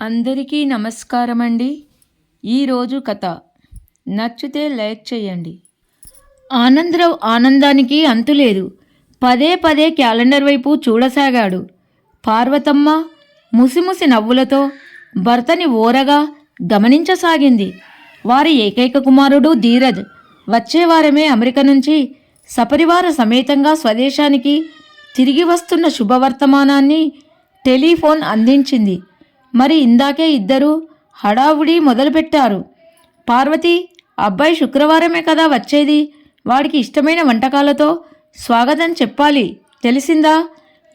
అందరికీ నమస్కారం అండి ఈరోజు కథ. నచ్చితే లైక్ చేయండి. ఆనందరావు ఆనందానికి అంతులేదు పదే పదే క్యాలెండర్ వైపు చూడసాగాడు. పార్వతమ్మ ముసిముసి నవ్వులతో భర్తని ఓరగా గమనించసాగింది. వారి ఏకైక కుమారుడు ధీరజ్ వచ్చేవారమే అమెరికా నుంచి సపరివార సమేతంగా స్వదేశానికి తిరిగి వస్తున్న శుభవర్తమానాన్ని టెలిఫోన్ అందించింది. మరి ఇందాకే ఇద్దరూ హడావుడి మొదలుపెట్టారు. పార్వతి అబ్బాయి శుక్రవారమే కదా వచ్చేది? వాడికి ఇష్టమైన వంటకాలతో స్వాగతం చెప్పాలి. తెలిసిందా?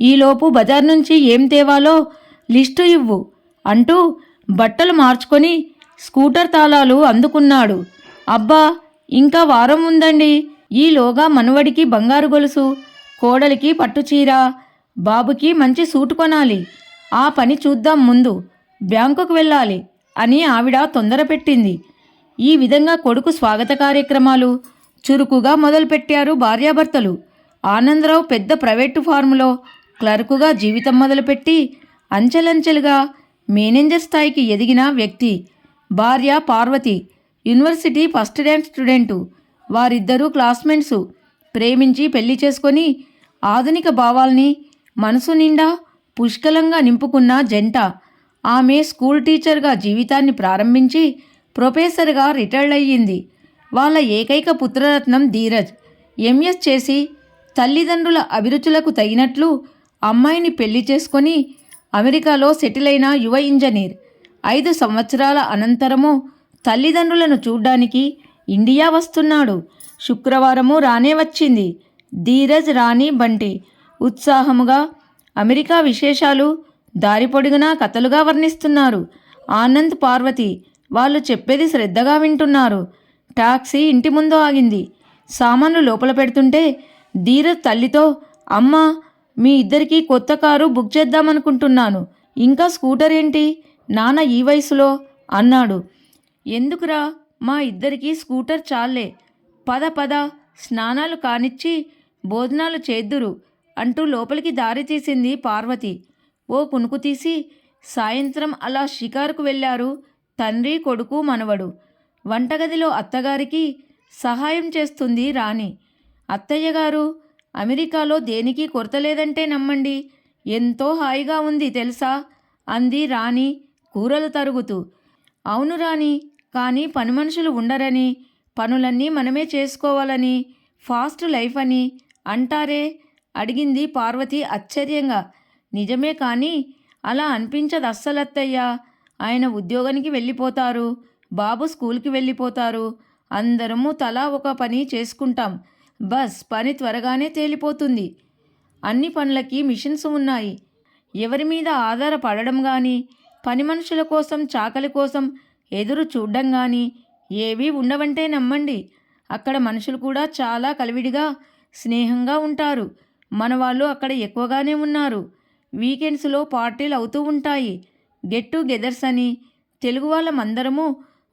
ఈలోపు బజార్ నుంచి ఏం తేవాలో లిస్టు ఇవ్వు అంటూ బట్టలు మార్చుకొని స్కూటర్ తాళాలు అందుకున్నాడు. అబ్బా ఇంకా వారం ఉందండి. ఈలోగా మనవడికి బంగారు గొలుసు కోడలికి పట్టుచీర బాబుకి మంచి సూటు కొనాలి. ఆ పని చూద్దాం ముందు. బ్యాంకుకు వెళ్ళాలి అని ఆవిడ తొందర పెట్టింది. ఈ విధంగా కొడుకు స్వాగత కార్యక్రమాలు చురుకుగా మొదలుపెట్టారు భార్యాభర్తలు. ఆనందరావు పెద్ద ప్రైవేటు ఫార్ములో క్లర్కుగా జీవితం మొదలుపెట్టి అంచెలంచెలుగా మేనేజర్ స్థాయికి ఎదిగిన వ్యక్తి. భార్య Parvathi university first rank student. వారిద్దరూ క్లాస్మేట్సు. ప్రేమించి పెళ్ళి చేసుకొని ఆధునిక భావాల్ని మనసు నిండా పుష్కలంగా నింపుకున్న జంట. ఆమె స్కూల్ టీచర్గా జీవితాన్ని ప్రారంభించి ప్రొఫెసర్గా రిటైర్డ్ అయ్యింది. వాళ్ళ ఏకైక పుత్రరత్నం ధీరజ్. ఎంఎస్ చేసి తల్లిదండ్రుల అభిరుచులకు తగినట్లు అమ్మాయిని పెళ్ళి చేసుకొని అమెరికాలో సెటిల్ అయిన యువ ఇంజనీర్. ఐదు సంవత్సరాల అనంతరము తల్లిదండ్రులను చూడ్డానికి ఇండియా వస్తున్నాడు. శుక్రవారము రానే వచ్చింది. ధీరజ్ రాణి బంటి ఉత్సాహముగా అమెరికా విశేషాలు దారి పొడుగునా కథలుగా వర్ణిస్తున్నారు. ఆనంద్ పార్వతి వాళ్ళు చెప్పేది శ్రద్ధగా వింటున్నారు. టాక్సీ ఇంటి ముందు ఆగింది. సామాన్లు లోపల పెడుతుంటే ధీరజ్ తల్లితో అమ్మ మీ ఇద్దరికీ కొత్త కారు బుక్ చేద్దామనుకుంటున్నాను. ఇంకా స్కూటర్ ఏంటి? నాన్న ఈ వయసులో అన్నాడు. ఎందుకురా? మా ఇద్దరికీ స్కూటర్ చాలే పద పద. స్నానాలు కానిచ్చి భోజనాలు చేద్దురు అంటూ లోపలికి దారి తీసింది పార్వతి. ఓ కునుకు తీసి సాయంత్రం అలా షికారుకు వెళ్ళారు తండ్రి కొడుకు మనవడు. వంటగదిలో అత్తగారికి సహాయం చేస్తుంది రాణి. అత్తయ్య గారు అమెరికాలో దేనికి కొరత లేదంటే నమ్మండి. ఎంతో హాయిగా ఉంది తెలుసా? అంది రాణి కూరలు తరుగుతూ. అవును రాణి కానీ పని మనుషులు ఉండరని పనులన్నీ మనమే చేసుకోవాలని ఫాస్ట్ లైఫ్ అని అంటారే? అడిగింది పార్వతి ఆశ్చర్యంగా. నిజమే కానీ అలా అనిపించదు అస్సలత్తయ్యా. ఆయన ఉద్యోగానికి వెళ్ళిపోతారు బాబు స్కూల్కి వెళ్ళిపోతారు. అందరము తలా ఒక పని చేసుకుంటాం. బస్ పని త్వరగానే తేలిపోతుంది. అన్ని పనులకి మిషన్స్ ఉన్నాయి. ఎవరి మీద ఆధారపడడం కానీ పని మనుషుల కోసం చాకలి కోసం ఎదురు చూడడం కానీ ఏవీ ఉండవంటే నమ్మండి. అక్కడ మనుషులు కూడా చాలా కలివిడిగా స్నేహంగా ఉంటారు. మన వాళ్ళు అక్కడ ఎక్కువగానే ఉన్నారు. వీకెండ్స్లో పార్టీలు అవుతూ ఉంటాయి. గెట్ టుగెదర్స్ అని తెలుగు వాళ్ళమందరము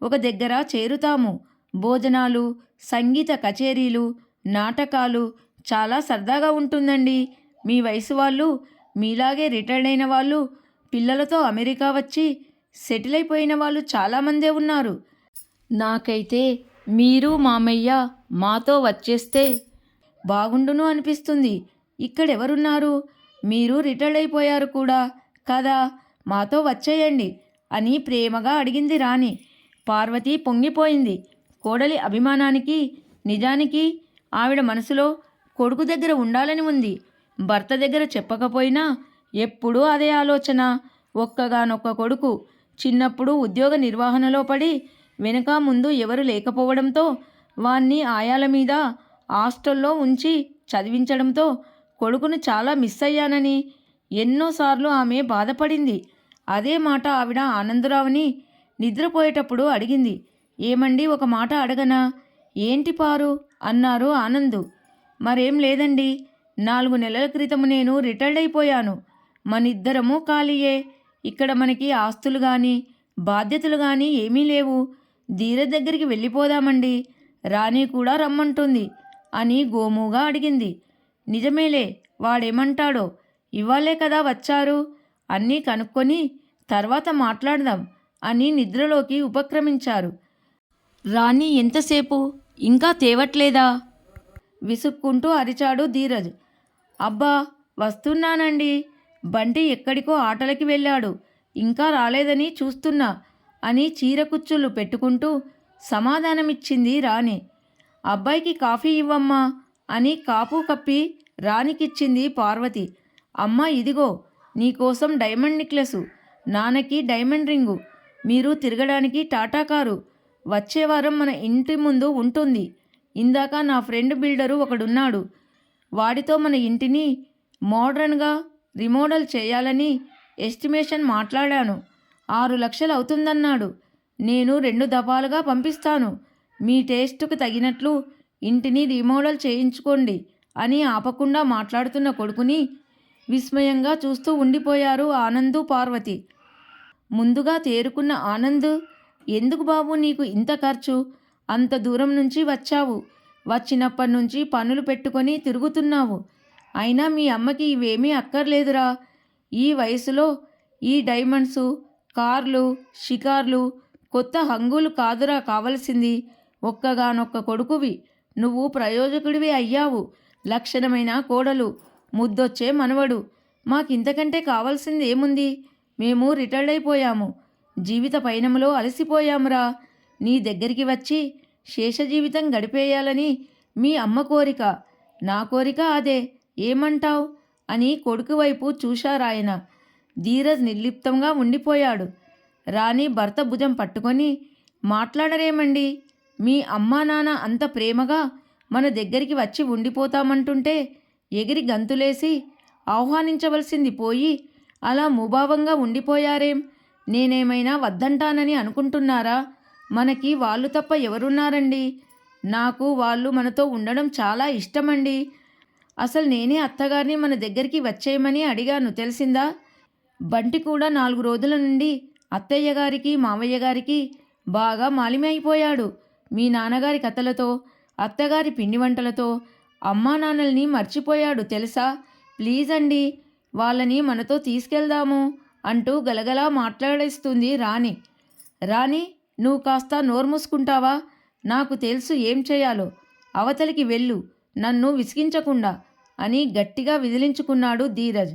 ఒక దగ్గర చేరుతాము. భోజనాలు సంగీత కచేరీలు నాటకాలు చాలా సరదాగా ఉంటుందండి. మీ వయసు వాళ్ళు మీలాగే రిటైర్డ్ అయిన వాళ్ళు పిల్లలతో అమెరికా వచ్చి సెటిల్ అయిపోయిన వాళ్ళు చాలామందే ఉన్నారు. నాకైతే మీరు మామయ్య మాతో వచ్చేస్తే బాగుండును అనిపిస్తుంది. ఇక్కడెవరున్నారు? మీరు రిటైర్డ్ అయిపోయారు కూడా? కదా మాతో వచ్చేయండి అని ప్రేమగా అడిగింది రాణి. పార్వతి పొంగిపోయింది. కోడలి అభిమానానికి నిజానికి ఆవిడ మనసులో కొడుకు దగ్గర ఉండాలని ఉంది. భర్త దగ్గర చెప్పకపోయినా ఎప్పుడూ అదే ఆలోచన. ఒక్కగానొక్క కొడుకు చిన్నప్పుడు ఉద్యోగ నిర్వహణలో పడి వెనుక ముందు ఎవరు లేకపోవడంతో వాణ్ణి ఆయాల మీద హాస్టల్లో ఉంచి చదివించడంతో కొడుకును చాలా మిస్ అయ్యానని ఎన్నోసార్లు ఆమె బాధపడింది. అదే మాట ఆవిడ ఆనందరావుని నిద్రపోయేటప్పుడు అడిగింది. ఏమండి ఒక మాట అడగనా? ఏంటి పారు? అన్నారు ఆనందు. మరేం లేదండి నాలుగు నెలల క్రితం నేను రిటైర్డ్ అయిపోయాను. మనిద్దరము ఖాళీయే. ఇక్కడ మనకి ఆస్తులు కానీ బాధ్యతలు కానీ ఏమీ లేవు. ధీర దగ్గరికి వెళ్ళిపోదామండి రాణి కూడా రమ్మంటుంది అని గోముగా అడిగింది. నిజమేలే వాడేమంటాడో. ఇవాళే కదా వచ్చారు. అన్నీ కనుక్కొని తర్వాత మాట్లాడదాం అని నిద్రలోకి ఉపక్రమించారు. రాణి ఎంతసేపు? ఇంకా తేవట్లేదా? విసుక్కుంటూ అరిచాడు ధీరజ్. అబ్బా వస్తున్నానండి. బంటి ఎక్కడికో ఆటలకి వెళ్ళాడు. ఇంకా రాలేదని చూస్తున్నా అని చీరకుచ్చులు పెట్టుకుంటూ సమాధానమిచ్చింది రాణి. అబ్బాయికి కాఫీ ఇవ్వమ్మా. అని కాపు కప్పి రాణికిచ్చింది పార్వతి. అమ్మ ఇదిగో నీకోసం డైమండ్ నెక్లెసు. నాన్నకి డైమండ్ రింగు. మీరు తిరగడానికి టాటా కారు. వచ్చే వారం మన ఇంటి ముందు ఉంటుంది. ఇందాక నా ఫ్రెండ్ బిల్డరు ఒకడున్నాడు. వాడితో మన ఇంటిని మోడ్రన్గా రిమోడల్ చేయాలని ఎస్టిమేషన్ మాట్లాడాను. ఆరు లక్షలు అవుతుందన్నాడు. నేను రెండు దఫాలుగా పంపిస్తాను. మీ టేస్టుకు తగినట్లు ఇంటిని రీమోడల్ చేయించుకోండి అని ఆపకుండా మాట్లాడుతున్న కొడుకుని విస్మయంగా చూస్తూ ఉండిపోయారు ఆనందు పార్వతి. ముందుగా తేరుకున్న ఆనంద్ ఎందుకు బాబు నీకు ఇంత ఖర్చు? అంత దూరం నుంచి వచ్చావు. వచ్చినప్పటి నుంచి పనులు పెట్టుకొని తిరుగుతున్నావు. అయినా మీ అమ్మకి ఇవేమీ అక్కర్లేదురా. ఈ వయసులో ఈ డైమండ్స్ కార్లు షికార్లు కొత్త హంగులు కాదురా కావలసింది. ఒక్కగానొక్క కొడుకువి. నువ్వు ప్రయోజకుడివి అయ్యావు. లక్షణమైన కోడలు ముద్దొచ్చే మనవడు. మాకింతకంటే కావాల్సింది ఏముంది మేము రిటైర్డ్ అయిపోయాము జీవిత పయనంలో అలసిపోయామురా. నీ దగ్గరికి వచ్చి శేష జీవితం గడిపేయాలని మీ అమ్మ కోరిక. నా కోరిక అదే. ఏమంటావ్? అని కొడుకు వైపు చూశారాయన. ధీరజ్ నిర్లిప్తంగా ఉండిపోయాడు. రాణి భర్త భుజం పట్టుకొని మాట్లాడరేమండి? మీ అమ్మా నాన్న అంత ప్రేమగా మన దగ్గరికి వచ్చి ఉండిపోతామంటుంటే ఎగిరి గంతులేసి ఆహ్వానించవలసింది పోయి అలా ముభావంగా ఉండిపోయారేం? నేనేమైనా వద్దంటానని అనుకుంటున్నారా? మనకి వాళ్ళు తప్ప ఎవరున్నారండి? నాకు వాళ్ళు మనతో ఉండడం చాలా ఇష్టమండి. అసలు నేనే అత్తగారిని మన దగ్గరికి వచ్చేయమని అడిగాను తెలిసిందా? బంటి కూడా నాలుగు రోజుల నుండి అత్తయ్య గారికి మావయ్య గారికి బాగా మాలిమైపోయాడు మీ నాన్నగారి కథలతో అత్తగారి పిండి వంటలతో అమ్మా నాన్నల్ని మర్చిపోయాడు తెలుసా? ప్లీజ్ అండి వాళ్ళని మనతో తీసుకెళ్దాము అంటూ గలగలా మాట్లాడేస్తుంది రాణి. రాణి నువ్వు కాస్త నోరు మూసుకుంటావా? నాకు తెలుసు ఏం చేయాలో. అవతలికి వెళ్ళు నన్ను విసిగించకుండా అని గట్టిగా విదిలించుకున్నాడు ధీరజ్.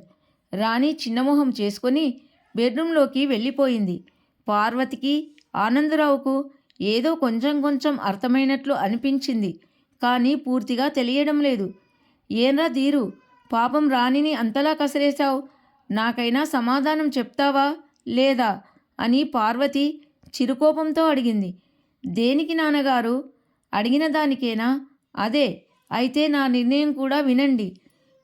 రాణి చిన్నమొహం చేసుకొని బెడ్రూంలోకి వెళ్ళిపోయింది. పార్వతికి ఆనందరావుకు ఏదో కొంచెం కొంచెం అర్థమైనట్లు అనిపించింది కానీ పూర్తిగా తెలియడం లేదు. ఏంరా దీరు పాపం రాణిని అంతలా కసిరేశావు? నాకైనా సమాధానం చెప్తావా? లేదా? అని పార్వతి చిరుకోపంతో అడిగింది. దేనికి నాన్నగారు? అడిగిన దానికేనా? అదే అయితే నా నిర్ణయం కూడా వినండి.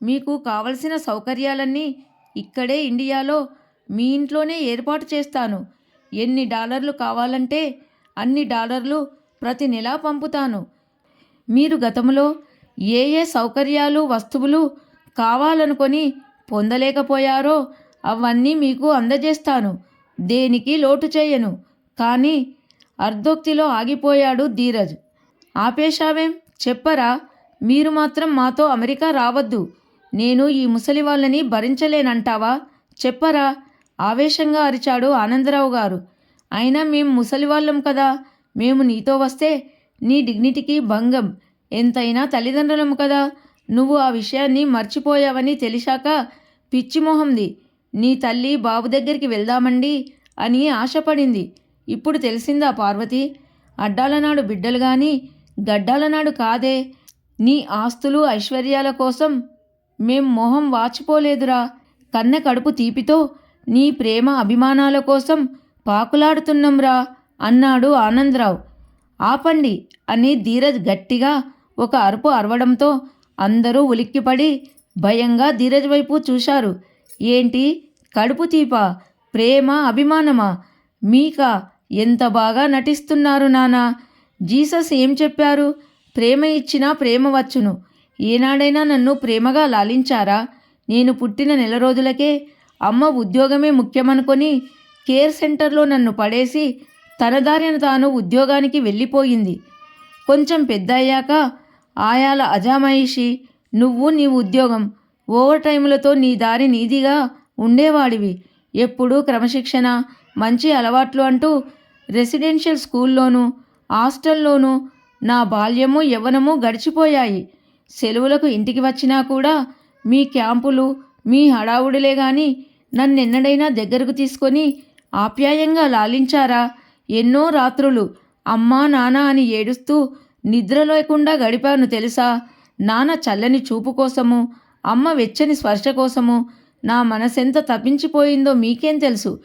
మీకు కావలసిన సౌకర్యాలన్నీ ఇక్కడే ఇండియాలో మీ ఇంట్లోనే ఏర్పాటు చేస్తాను. ఎన్ని డాలర్లు కావాలంటే అన్ని డాలర్లు ప్రతి నెలా పంపుతాను. మీరు గతంలో ఏ ఏ సౌకర్యాలు వస్తువులు కావాలనుకొని పొందలేకపోయారో అవన్నీ మీకు అందజేస్తాను. దేనికి లోటు చేయను. కానీ అర్ధోక్తిలో ఆగిపోయాడు ధీరజ్. ఆపేశావేం? చెప్పరా. మీరు మాత్రం మాతో అమెరికా రావద్దు. నేను ఈ ముసలి వాళ్ళని భరించలేనంటావా? చెప్పరా. ఆవేశంగా అరిచాడు ఆనందరావు గారు. అయినా మేం ముసలివాళ్ళం కదా. మేము నీతో వస్తే నీ డిగ్నిటీకి భంగం. ఎంతైనా తల్లిదండ్రులము కదా. నువ్వు ఆ విషయాన్ని మర్చిపోయావని తెలిసాక పిచ్చిమొహంది నీ తల్లి బాబు దగ్గరికి వెళ్దామండి అని ఆశపడింది. ఇప్పుడు తెలిసిందా పార్వతి? అడ్డాలనాడు బిడ్డలు గాని గడ్డాలనాడు కాదే. నీ ఆస్తులు ఐశ్వర్యాల కోసం మేం మొహం వాచిపోలేదురా. కన్న కడుపు తీపితో నీ ప్రేమ అభిమానాల కోసం పాకులాడుతున్నాంరా అన్నాడు ఆనందరావు. ఆపండి అని ధీరజ్ గట్టిగా ఒక అరుపు అరవడంతో అందరూ ఉలిక్కిపడి భయంగా ధీరజ్ వైపు చూశారు. ఏంటి? కడుపు తీపా? ప్రేమ అభిమానమా? మీకా? ఎంత బాగా నటిస్తున్నారు నానా? జీసస్ ఏం చెప్పారు? ప్రేమ ఇచ్చినా ప్రేమ వచ్చును. ఏనాడైనా నన్ను ప్రేమగా లాలించారా? నేను పుట్టిన నెల రోజులకే అమ్మ ఉద్యోగమే ముఖ్యమనుకొని కేర్ సెంటర్లో నన్ను పడేసి తనదారిన తాను ఉద్యోగానికి వెళ్ళిపోయింది. కొంచెం పెద్ద అయ్యాక ఆయాల అజామాయిషి నువ్వు నీ ఉద్యోగం ఓవర్ టైములతో నీ దారి నీదిగా ఉండేవాడివి. ఎప్పుడూ క్రమశిక్షణ మంచి అలవాట్లు అంటూ రెసిడెన్షియల్ స్కూల్లోనూ హాస్టల్లోనూ నా బాల్యము యవ్వనము గడిచిపోయాయి. సెలవులకు ఇంటికి వచ్చినా కూడా మీ క్యాంపులు మీ హడావుడిలే నన్ను నన్నెన్నడైనా దగ్గరకు తీసుకొని ఆప్యాయంగా లాలించారా? ఎన్నో రాత్రులు అమ్మా నాన్న అని ఏడుస్తూ నిద్ర లేకుండా గడిపాను తెలుసా? నాన్న చల్లని చూపు కోసము అమ్మ వెచ్చని స్పర్శ కోసము నా మనసెంత తప్పించిపోయిందో మీకేం తెలుసు?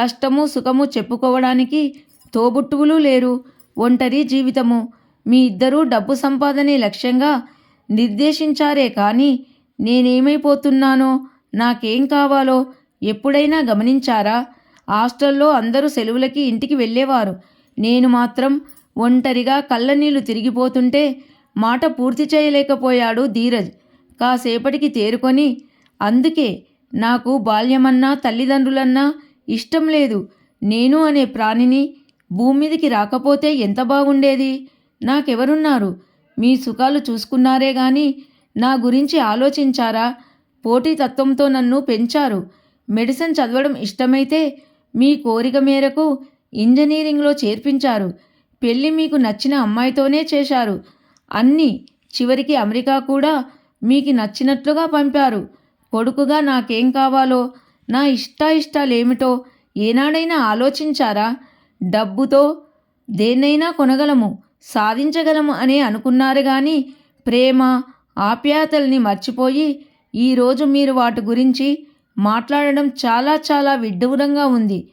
కష్టము సుఖము చెప్పుకోవడానికి తోబుట్టువులు లేరు. ఒంటరి జీవితము. మీ ఇద్దరూ డబ్బు సంపాదనే లక్ష్యంగా నిర్దేశించారే కానీ నేనేమైపోతున్నానో నాకేం కావాలో ఎప్పుడైనా గమనించారా? హాస్టల్లో అందరూ సెలవులకి ఇంటికి వెళ్ళేవారు. నేను మాత్రం ఒంటరిగా కళ్ళనీళ్ళు తిరిగిపోతుంటే మాట పూర్తి చేయలేకపోయాడు ధీరజ్. కాసేపటికి తేరుకొని అందుకే నాకు బాల్యమన్నా తల్లిదండ్రులన్నా ఇష్టం లేదు. నేను అనే ప్రాణిని భూమి మీదికి రాకపోతే ఎంత బాగుండేది? నాకెవరున్నారు? మీ సుఖాలు చూసుకున్నారే గాని నా గురించి ఆలోచించారా? పోటీతత్వంతో నన్ను పెంచారు. మెడిసిన్ చదవడం ఇష్టమైతే మీ కోరిక మేరకు ఇంజనీరింగ్లో చేర్పించారు. పెళ్ళి మీకు నచ్చిన అమ్మాయితోనే చేశారు. అన్నీ చివరికి అమెరికా కూడా మీకు నచ్చినట్లుగా పంపారు. కొడుకుగా నాకేం కావాలో నా ఇష్టాయిష్టాలేమిటో ఏనాడైనా ఆలోచించారా? డబ్బుతో దేన్నైనా కొనగలము సాధించగలము అని అనుకున్నారు కానీ ప్రేమ ఆప్యాయతల్ని మర్చిపోయి ఈరోజు మీరు వాటి గురించి మాట్లాడడం చాలా చాలా విడ్డూరంగా ఉంది.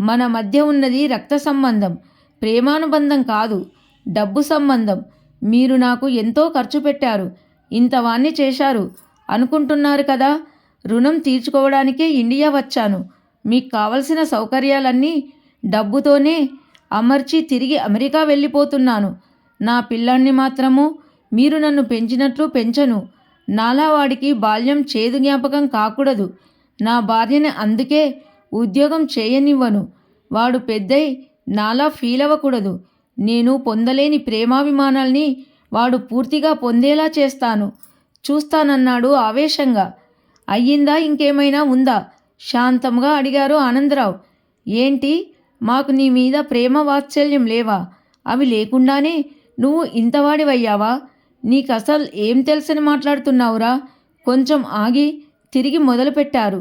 మన మధ్య ఉన్నది రక్త సంబంధం ప్రేమానుబంధం కాదు డబ్బు సంబంధం. మీరు నాకు ఎంతో ఖర్చు పెట్టారు ఇంతవాన్ని చేశారు అనుకుంటున్నారు కదా? రుణం తీర్చుకోవడానికే ఇండియా వచ్చాను. మీకు కావలసిన సౌకర్యాలన్నీ డబ్బుతోనే అమర్చి తిరిగి అమెరికా వెళ్ళిపోతున్నాను. నా పిల్లాన్ని మాత్రము మీరు నన్ను పెంచినట్లు పెంచను. నాలా వాడికి బాల్యం చేదు జ్ఞాపకం కాకూడదు. నా భార్యని అందుకే ఉద్యోగం చేయనివ్వను. వాడు పెద్దయి నాలా ఫీల్ అవ్వకూడదు. నేను పొందలేని ప్రేమాభిమానాల్ని వాడు పూర్తిగా పొందేలా చేస్తాను. చూస్తానన్నాడు ఆవేశంగా. అయ్యిందా ఇంకేమైనా ఉందా? శాంతంగా అడిగారు ఆనందరావు. ఏంటి? మాకు నీ మీద ప్రేమ వాత్సల్యం లేవా? అవి లేకుండానే నువ్వు ఇంతవాడివయ్యావా? నీకు అసలు ఏం తెలుసని మాట్లాడుతున్నావురా? కొంచెం ఆగి తిరిగి మొదలుపెట్టారు.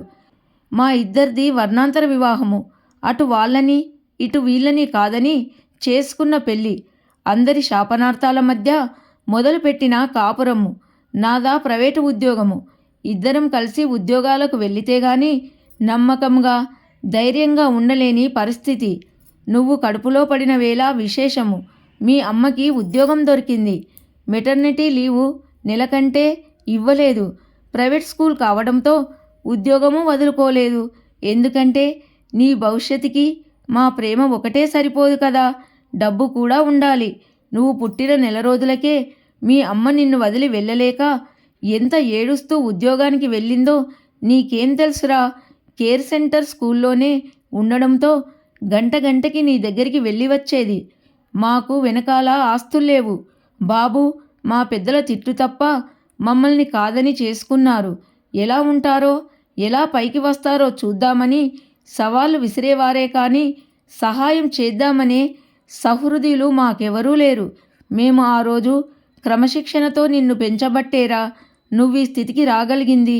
మా ఇద్దరిది వర్ణాంతర వివాహము. అటు వాళ్ళని ఇటు వీళ్ళని కాదని చేసుకున్న పెళ్ళి. అందరి శాపనార్థాల మధ్య మొదలుపెట్టిన కాపురము. నాదా ప్రైవేటు ఉద్యోగము. ఇద్దరం కలిసి ఉద్యోగాలకు వెళితే గాని నమ్మకంగా ధైర్యంగా ఉండలేని పరిస్థితి. నువ్వు కడుపులో పడిన వేళ విశేషము. మీ అమ్మకి ఉద్యోగం దొరికింది. మెటర్నిటీ లీవు నెల కంటే ఇవ్వలేదు. ప్రైవేట్ స్కూల్ కావడంతో ఉద్యోగము వదులుకోలేదు. ఎందుకంటే నీ భవిష్యత్తుకి మా ప్రేమ ఒకటే సరిపోదు కదా. డబ్బు కూడా ఉండాలి. నువ్వు పుట్టిన నెల రోజులకే మీ అమ్మ నిన్ను వదిలి వెళ్ళలేక ఎంత ఏడుస్తూ ఉద్యోగానికి వెళ్ళిందో నీకేం తెలుసురా. కేర్ సెంటర్ స్కూల్లోనే ఉండడంతో గంట గంటకి నీ దగ్గరికి వెళ్ళి వచ్చేది. మాకు వెనకాల ఆస్తులు లేవు. బాబు మా పెద్దల తిట్లు తప్ప మమ్మల్ని కాదని చేసుకున్నారు. ఎలా ఉంటారో ఎలా పైకి వస్తారో చూద్దామని సవాలు విసిరేవారే కానీ సహాయం చేద్దామనే సహృదయులు మాకెవరూ లేరు. మేము ఆ రోజు క్రమశిక్షణతో నిన్ను పెంచబట్టేరా. నువ్వు ఈ స్థితికి రాగలిగింది.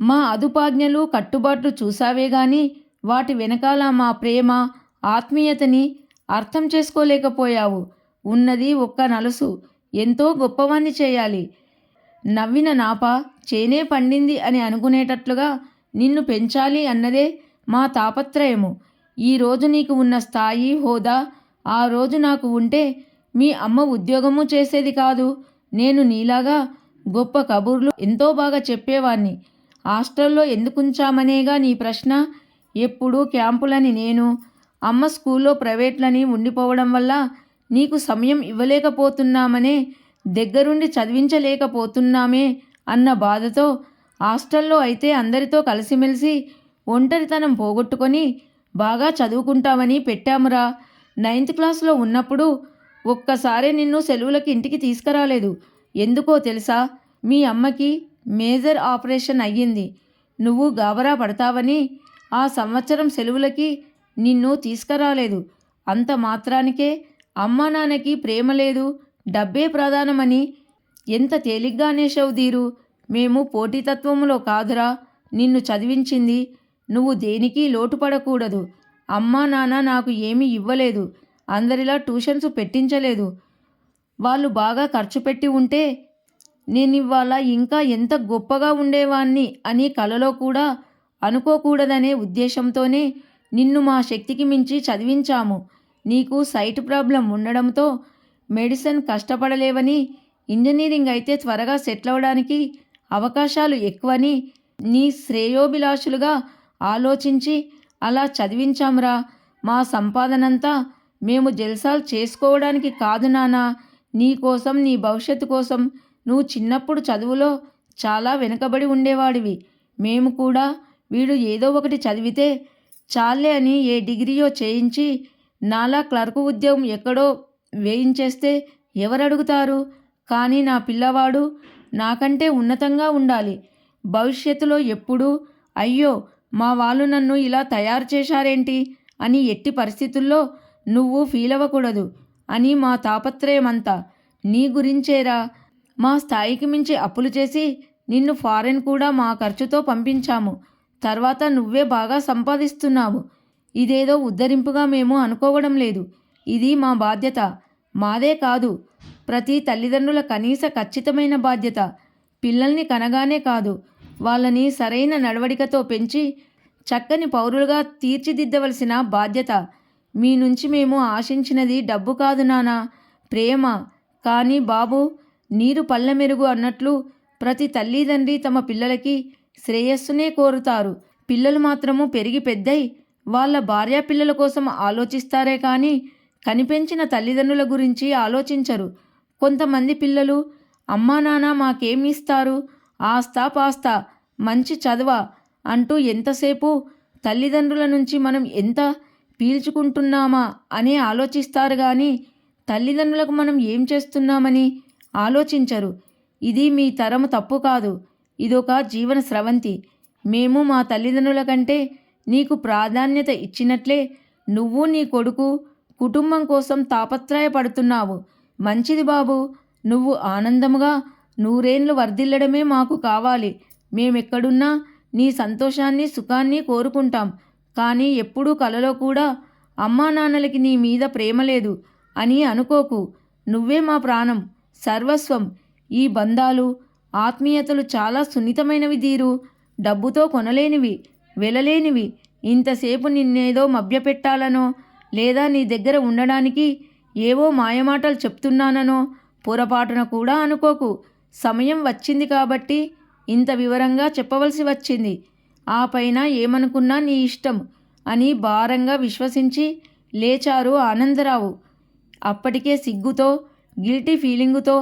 మా అదుపాజ్ఞలు కట్టుబాట్లు చూసావే గాని వాటి వెనకాల మా ప్రేమ ఆత్మీయతని అర్థం చేసుకోలేకపోయావు. ఉన్నది ఒక్క నలుసు. ఎంతో గొప్పవాణ్ణి చేయాలి. నవ్విన నాప చేనే పండింది అని అనుకునేటట్లుగా నిన్ను పెంచాలి అన్నదే మా తాపత్రయము. ఈరోజు నీకు ఉన్న స్థాయి హోదా ఆ రోజు నాకు ఉంటే మీ అమ్మ ఉద్యోగము చేసేది కాదు. నేను నీలాగా గొప్ప కబుర్లు ఎంతో బాగా చెప్పేవాణ్ణి. హాస్టల్లో ఎందుకుంచామనేగా నీ ప్రశ్న? ఎప్పుడూ క్యాంపులని నేను అమ్మ స్కూల్లో ప్రైవేట్లని ఉండిపోవడం వల్ల నీకు సమయం ఇవ్వలేకపోతున్నామనే దగ్గరుండి చదివించలేకపోతున్నామే అన్న బాధతో హాస్టల్లో అయితే అందరితో కలిసిమెలిసి ఒంటరితనం పోగొట్టుకొని బాగా చదువుకుంటామని పెట్టామురా. నైన్త్ క్లాస్లో ఉన్నప్పుడు ఒక్కసారి నిన్ను సెలవులకి ఇంటికి తీసుకురాలేదు. ఎందుకో తెలుసా? మీ అమ్మకి మేజర్ ఆపరేషన్ అయ్యింది. నువ్వు గాబరా పడతావని ఆ సంవత్సరం సెలవులకి నిన్ను తీసుకురాలేదు. అంత మాత్రానికే అమ్మ నాన్నకి ప్రేమ లేదు. డబ్బే ప్రధానమని ఎంత తేలిగ్గా అనేసావు దీరు మేము పోటీతత్వంలో కాదురా నిన్ను చదివించింది నువ్వు దేనికి లోటుపడకూడదు. అమ్మా నాన్న నాకు ఏమీ ఇవ్వలేదు అందరిలా ట్యూషన్స్ పెట్టించలేదు. వాళ్ళు బాగా ఖర్చు పెట్టి ఉంటే నేను ఇవాళ ఇంకా ఎంత గొప్పగా ఉండేవాణ్ణి అని కలలో కూడా అనుకోకూడదనే ఉద్దేశంతోనే నిన్ను మా శక్తికి మించి చదివించాము. నీకు సైట్ ప్రాబ్లం ఉండడంతో మెడిసిన్ కష్టపడలేవని ఇంజనీరింగ్ అయితే త్వరగా సెటిల్ అవ్వడానికి అవకాశాలు ఎక్కువని నీ శ్రేయోభిలాషులుగా ఆలోచించి అలా చదివించాంరా. మా సంపాదనంతా మేము జల్సాలు చేసుకోవడానికి కాదు నానా నీ కోసం నీ భవిష్యత్తు కోసం నువ్వు చిన్నప్పుడు చదువులో చాలా వెనుకబడి ఉండేవాడివి. మేము కూడా వీడు ఏదో ఒకటి చదివితే చాలే అని ఏ డిగ్రీయో చేయించి నాలా క్లర్క్ ఉద్యోగం ఎక్కడో వేయించేస్తే ఎవరడుగుతారు? కానీ నా పిల్లవాడు నాకంటే ఉన్నతంగా ఉండాలి. భవిష్యత్తులో ఎప్పుడూ అయ్యో మా వాళ్ళు నన్ను ఇలా తయారు చేశారేంటి? అని ఎట్టి పరిస్థితుల్లో నువ్వు ఫీల్ అవ్వకూడదు అని మా తాపత్రయమంతా. నీ గురించేరా? మా స్థాయికి మించి అప్పులు చేసి నిన్ను ఫారెన్ కూడా మా ఖర్చుతో పంపించాము. తర్వాత నువ్వే బాగా సంపాదిస్తున్నావు. ఇదేదో ఉద్ధరింపుగా మేము అనుకోవడం లేదు. ఇది మా బాధ్యత. మాదే కాదు ప్రతి తల్లిదండ్రుల కనీస ఖచ్చితమైన బాధ్యత పిల్లల్ని కనగానే కాదు వాళ్ళని సరైన నడవడికతో పెంచి చక్కని పౌరులుగా తీర్చిదిద్దవలసిన బాధ్యత మీ నుంచి మేము ఆశించినది డబ్బు కాదు నానా ప్రేమ. కానీ బాబు నీరు పళ్ళ మెరుగు అన్నట్లు ప్రతి తల్లిదండ్రి తమ పిల్లలకి శ్రేయస్సునే కోరుతారు. పిల్లలు మాత్రము పెరిగి పెద్దై వాళ్ళ భార్యా పిల్లల కోసం ఆలోచిస్తారే కానీ కనిపించిన తల్లిదండ్రుల గురించి ఆలోచించరు. కొంతమంది పిల్లలు అమ్మా నాన్న మాకేమి ఇస్తారు ఆస్తా పాస్తా మంచి చదువ అంటూ ఎంతసేపు తల్లిదండ్రుల నుంచి మనం ఎంత పీల్చుకుంటున్నామా అని ఆలోచిస్తారు కానీ తల్లిదండ్రులకు మనం ఏం చేస్తున్నామని ఆలోచించరు. ఇది మీ తరము తప్పు కాదు. ఇదొక జీవన స్రవంతి. మేము మా తల్లిదండ్రుల కంటే నీకు ప్రాధాన్యత ఇచ్చినట్లే నువ్వు నీ కొడుకు కుటుంబం కోసం తాపత్రయపడుతున్నావు. మంచిది బాబు నువ్వు ఆనందముగా నూరేండ్లు వర్ధిల్లడమే మాకు కావాలి. మేమెక్కడున్నా నీ సంతోషాన్ని సుఖాన్ని కోరుకుంటాం. కానీ ఎప్పుడూ కలలో కూడా అమ్మా నాన్నలకి నీ మీద ప్రేమ లేదు అని అనుకోకు. నువ్వే మా ప్రాణం సర్వస్వం. ఈ బంధాలు ఆత్మీయతలు చాలా సున్నితమైనవి దీరు డబ్బుతో కొనలేనివి వెలలేనివి. ఇంతసేపు నిన్నేదో మభ్యపెట్టాలనో లేదా నీ దగ్గర ఉండడానికి ఏవో మాయమాటలు చెప్తున్నాననో పొరపాటున కూడా అనుకోకు. సమయం వచ్చింది కాబట్టి ఇంత వివరంగా చెప్పవలసి వచ్చింది. ఆ పైన ఏమనుకున్నా నీ ఇష్టం అని భారంగా విశ్వసించి లేచారు ఆనందరావు. అప్పటికే సిగ్గుతో గిల్టీ ఫీలింగుతో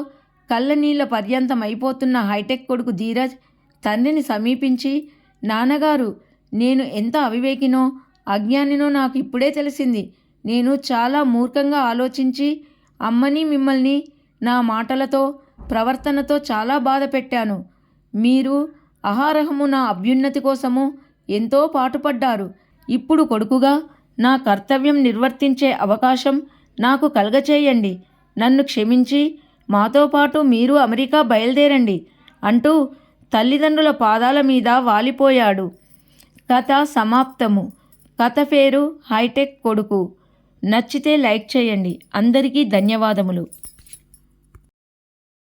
కళ్ళనీళ్ళ పర్యంతం అయిపోతున్న హైటెక్ కొడుకు ధీరజ్ తండ్రిని సమీపించి నాన్నగారు నేను ఎంత అవివేకినో అజ్ఞానినో నాకు ఇప్పుడే తెలిసింది. నేను చాలా మూర్ఖంగా ఆలోచించి అమ్మని మిమ్మల్ని నా మాటలతో ప్రవర్తనతో చాలా బాధ పెట్టాను. మీరు అహారహము నా అభ్యున్నతి కోసము ఎంతో పాటుపడ్డారు. ఇప్పుడు కొడుకుగా నా కర్తవ్యం నిర్వర్తించే అవకాశం నాకు కలగచేయండి. నన్ను క్షమించి మాతో పాటు మీరు అమెరికా బయలుదేరండి అంటూ తల్లిదండ్రుల పాదాల మీద వాలిపోయాడు. కథ సమాప్తము. కథ పేరు హైటెక్ కొడుకు. నచ్చితే లైక్ చేయండి. అందరికీ ధన్యవాదములు.